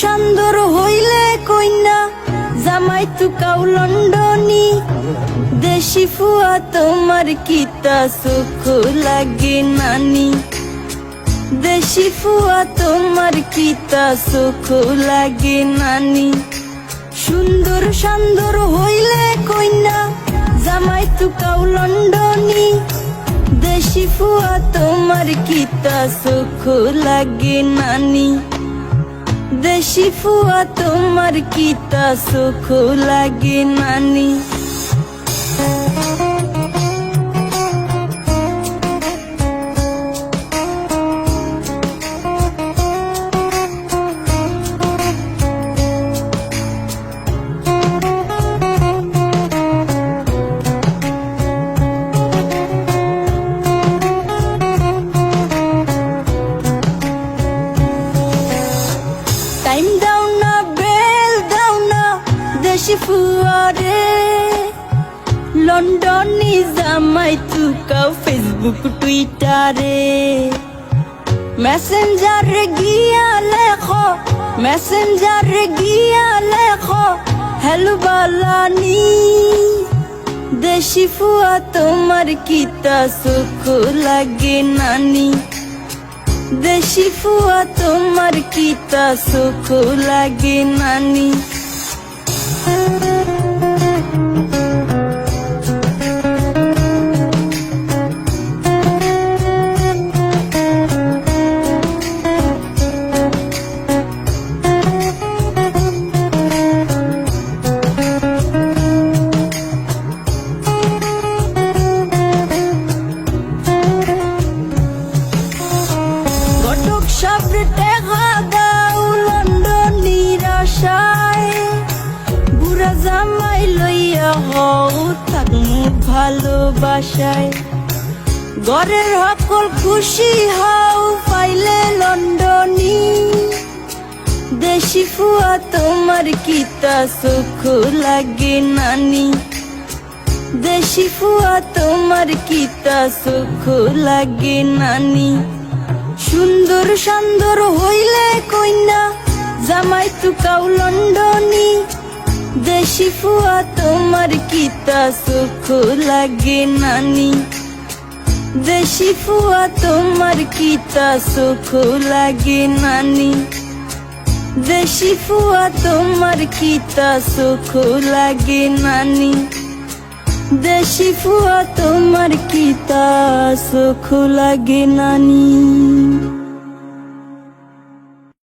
সুন্দর হইলে কইনা, জামাই তুকাও লন্ডনী। দেশি ফুয়া তোমার কিতা সুখ লাগে নানি। দেশি ফুয়া তোমার কিতা সুখ লাগে নানি। সুন্দর সুন্দর হইলে কইনা, জামাই তুকাও লন্ডনী। দেশি ফুয়া তোমার কিতা সুখ লাগে নানি। দেশি ফুয়া তোমার কিতা সুখ লাগে নানি? টাইম দাও না বেল দাও না দেশি ফুয়ারে লন্ডনি জামাই তুকাও ফেসবুক টুইটারে মেসেঞ্জারে গিয়া লেখো মেসেঞ্জারে গিয়া লেখো হ্যালো বালানি দেশি ফুয়া তোমার কিতা সুখ লাগে নানি দেশি ফুয়া তোমার কিতা সুখ লাগে নানি সাবরে টেকা দাও লন্ডন নিরাশায় বুড়া জামাই লইয়া হও থাকমু ভালোবাসায়। ঘরের সকল খুশি হও পাইলে লন্ডনী। দেশি ফুয়া তোমার কিতা সুখ লাগে নানি। দেশি ফুয়া তোমার কিতা সুখ লাগে নানি। সুন্দর সুন্দর হইলে কইনা জামাই তুকাও লন্ডনী। দেশি ফুয়া তোমার কিতা সুখ লাগে নানি। দেশি ফুয়া তোমার কিতা সুখ লাগে নানি। দেশি ফুয়া তোমার কিতা সুখ লাগে নানি। দেশি ফুয়া তোমার কিতা সুখ লাগে নানি